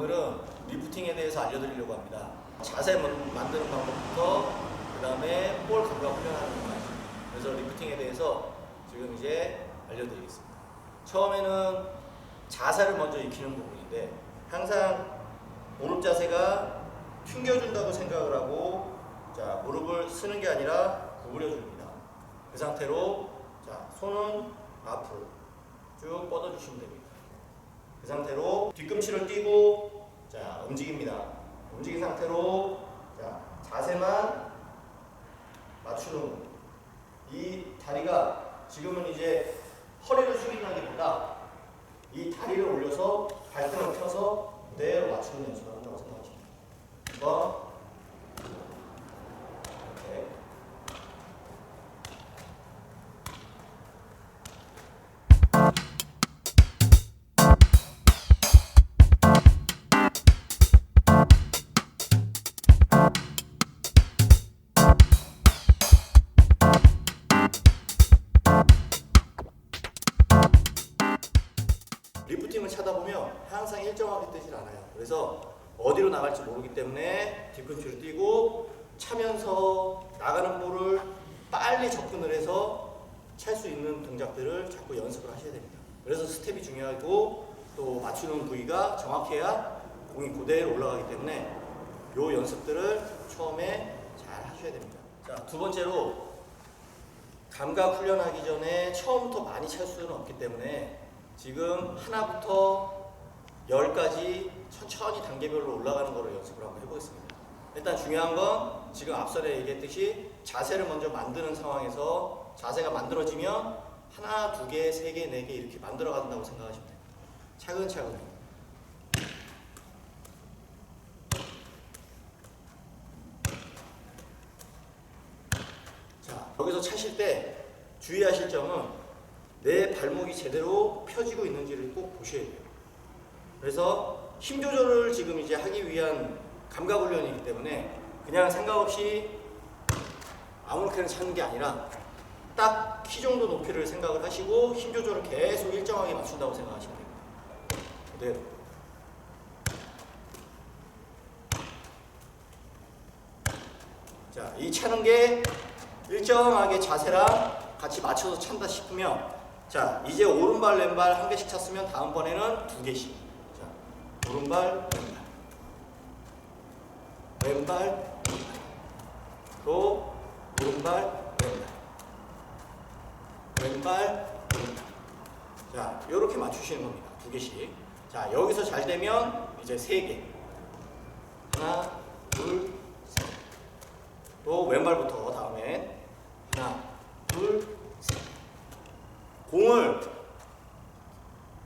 오늘은 리프팅에 대해서 알려드리려고 합니다. 자세 만- 만드는 방법부터 그 다음에 볼 감각 훈련하는 것까지. 그래서 리프팅에 대해서 지금 이제 알려드리겠습니다. 처음에는 자세를 먼저 익히는 부분인데 항상 무릎 자세가 튕겨준다고 생각을 하고 자 무릎을 쓰는 게 아니라 구부려 줍니다. 그 상태로 자 손은 앞으로 쭉 뻗어 주시면 됩니다. 그 상태로 뒤꿈치를 띄고 자 움직입니다. 움직인 상태로 자 자세만 맞추는 거. 이 다리가 지금은 이제 허리를 숙인다기보다 이 다리를 올려서 발등을 펴서 그대로 맞추는 연습을 한다고. 한번 항상 일정하게 뜨질 않아요. 그래서 어디로 나갈지 모르기 때문에 뒤꿈치를 띄고 차면서 나가는 볼을 빨리 접근을 해서 찰 수 있는 동작들을 자꾸 연습을 하셔야 됩니다. 그래서 스텝이 중요하고 또 맞추는 부위가 정확해야 공이 그대로 올라가기 때문에 요 연습들을 처음에 잘 하셔야 됩니다. 자, 두 번째로 감각 훈련하기 전에 처음부터 많이 찰 수는 없기 때문에 지금 하나부터 열까지 천천히 단계별로 올라가는 거를 연습을 한번 해보겠습니다. 일단 중요한 건 지금 앞설에 얘기했듯이 자세를 먼저 만드는 상황에서 자세가 만들어지면 하나, 두 개, 세 개, 네 개 이렇게 만들어 간다고 생각하시면 돼요. 차근차근. 자, 여기서 차실 때 주의하실 점은 내 발목이 제대로 펴지고 있는지를 꼭 보셔야 돼요. 그래서 힘 조절을 지금 이제 하기 위한 감각 훈련이기 때문에 그냥 생각 없이 아무렇게나 차는 게 아니라 딱 키 정도 높이를 생각을 하시고 힘 조절을 계속 일정하게 맞춘다고 생각하시면 됩니다. 그대로. 자, 이 차는 게 일정하게 자세랑 같이 맞춰서 찬다 싶으면 자, 이제 오른발 왼발 한 개씩 찼으면 다음번에는 두 개씩. 자, 오른발 왼발. 왼발. 또 오른발 왼발. 왼발 왼발. 자, 이렇게 맞추시는 겁니다. 두 개씩. 자, 여기서 잘 되면 이제 세 개. 하나, 둘, 셋. 또 왼발부터 다음에 하나, 둘, 셋. 공을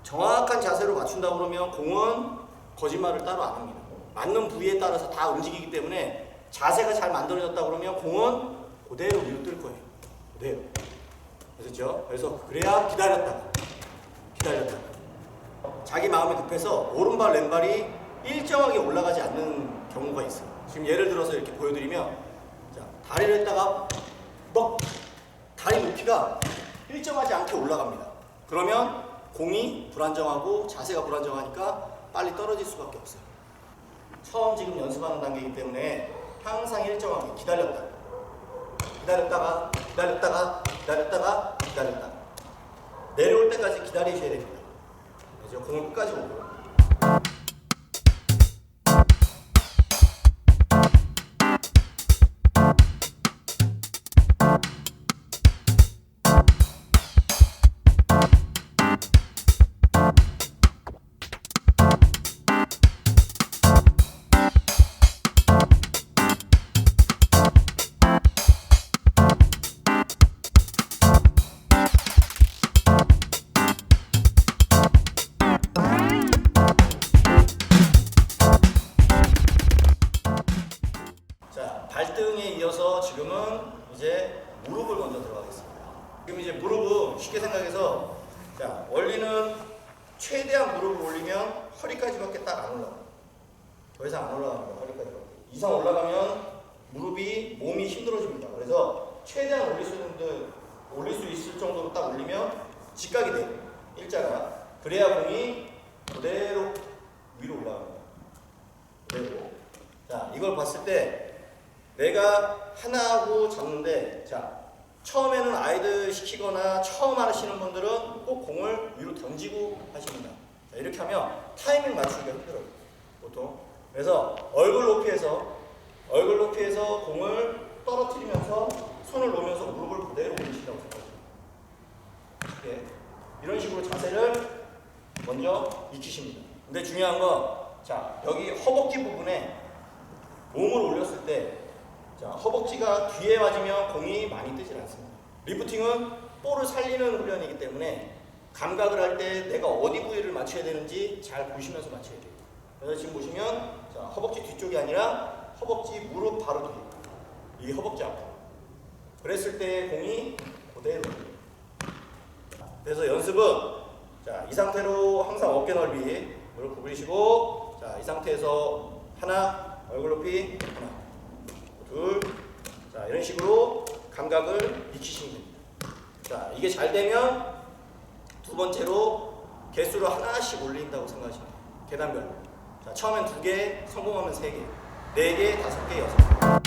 정확한 자세로 맞춘다 그러면 공은 거짓말을 따로 안 합니다. 맞는 부위에 따라서 다 움직이기 때문에 자세가 잘 만들어졌다 그러면 공은 그대로 위로 뜰 거예요. 그대로. 아셨죠? 그래서 그래야 기다렸다가 기다렸다가 자기 마음이 급해서 오른발 왼발이 일정하게 올라가지 않는 경우가 있어요. 지금 예를 들어서 이렇게 보여드리면 자, 다리를 했다가 막 다리 높이가 일정하지 않게 올라갑니다. 그러면 공이 불안정하고 자세가 불안정하니까 빨리 떨어질 수밖에 없어요. 처음 지금 연습하는 단계이기 때문에 항상 일정하게 기다렸다. 기다렸다가 기다렸다가 기다렸다가 기다렸다가 내려올 때까지 기다리셔야 됩니다. 이제 공을 끝까지 오고 이제 무릎을 먼저 들어가겠습니다. 지금 이제 무릎은 쉽게 생각해서 자, 원리는 최대한 무릎을 올리면 허리까지밖에 딱 안 올라가요. 더 이상 안 올라갑니다. 허리까지밖에. 이상 올라가면 무릎이 몸이 힘들어집니다. 그래서 최대한 올릴 수 있는 올릴 수 있을 정도로 딱 올리면 직각이 돼요. 일자가. 그래야 공이 그대로 위로 올라갑니다. 이걸 봤을 때 내가 하나 하고 잡는데 자 처음에는 아이들 시키거나 처음 하시는 분들은 꼭 공을 위로 던지고 하십니다. 자, 이렇게 하면 타이밍 맞추기가 힘들어요. 보통. 그래서 얼굴 높이에서 얼굴 높이에서 공을 떨어뜨리면서 손을 놓으면서 무릎을 그대로 올리시라고 생각해요. 예. 이런 식으로 자세를 먼저 익히십니다. 근데 중요한 건, 자, 여기 허벅지 부분에 몸을 올렸을 때, 자, 허벅지가 뒤에 맞으면 공이 많이 뜨질 않습니다. 리프팅은 볼을 살리는 훈련이기 때문에 감각을 할 때 내가 어디 부위를 맞춰야 되는지 잘 보시면서 맞춰야 돼요. 그래서 지금 보시면, 자, 허벅지 뒤쪽이 아니라 허벅지 무릎 바로 뒤. 이게 허벅지 앞. 그랬을 때 공이 그대로. 그래서 연습은 자, 이 상태로 항상 어깨 넓이 무릎 구부리시고 자, 이 상태에서 하나 얼굴 높이 하나 식으로 감각을 익히시면 됩니다. 자, 이게 잘 되면 두 번째로 개수를 하나씩 올린다고 생각하시면 돼요. 계단별로. 자, 처음엔 두 개, 성공하면 세 개, 네 개, 다섯 개, 여섯 개.